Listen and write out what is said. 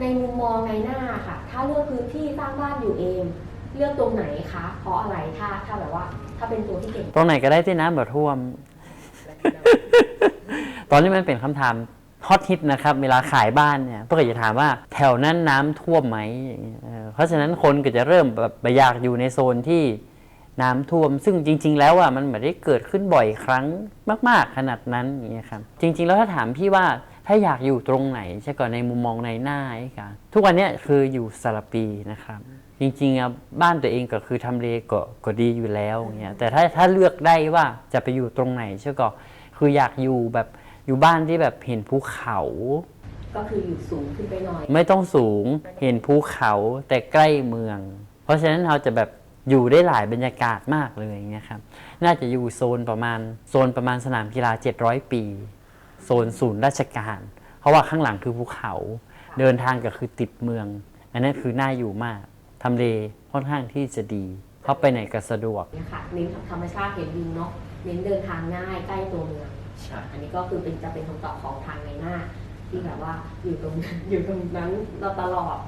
ในมุมมองในหน้าค่ะ ถ้าเลือกพื้นที่สร้างบ้านอยู่เอง เลือกตรงไหนคะ เพราะอะไรถ้าถ้าแบบว่า ถ้าเป็นตัวที่เก่งตรงไหนก็ได้ที่น้ำแบบท่วม ตอนนี้มันเป็นคำถามฮอตฮิตนะครับ เวลาขายบ้านเนี่ยพวกก็จะถามว่าแถวนั้นน้ำท่วมไหมอย่างเงี้ยเออเพราะฉะนั้นคนก็จะเริ่มแบบไปอยากอยู่ในโซนที่น้ำท่วม ซึ่งจริง ๆ แล้วอะมันไม่ได้เกิดขึ้นบ่อยครั้งมาก ๆ ขนาดนั้นอย่างเงี้ยครับจริง ๆ แล้วถ้าถามพี่ว่า ถ้าอยากอยู่ตรงไหนใช่ก่อนในมุมมองในหน้าไอ้ค่ะทุกวันเนี้ยคืออยู่สระปีนะครับ จริงๆอะบ้านตัวเองก็คือทำเลก็ก็ดีอยู่แล้วอย่างเงี้ยแต่ถ้าถ้าเลือกได้ว่าจะไปอยู่ตรงไหนใช่ก็คืออยากอยู่แบบอยู่บ้านที่แบบเห็นภูเขา ก็คืออยู่สูงขึ้นไปหน่อย ไม่ต้องสูงเห็นภูเขาแต่ใกล้เมือง เพราะฉะนั้นเราจะแบบอยู่ได้หลายบรรยากาศมากเลยอย่างเงี้ยครับ น่าจะอยู่โซนประมาณโซนประมาณสนามกีฬา 700 ปี โซนศูนย์ราชการ เพราะว่าข้างหลังคือภูเขาเดินทางก็คือติดเมือง อันนั้นคือน่าอยู่มากทำเลค่อนข้างที่จะดีเข้าไปไหนก็สะดวกเนี่ยค่ะเน้นธรรมชาติเห็นวิวเนาะเน้นเดินทางง่ายใกล้ตัวเมือง ใช่ อันนี้ก็คือเป็นจะเป็นคำตอบของทางในหน้า ที่แบบว่าอยู่ตรงอยู่ตรงนั้นเราตลอด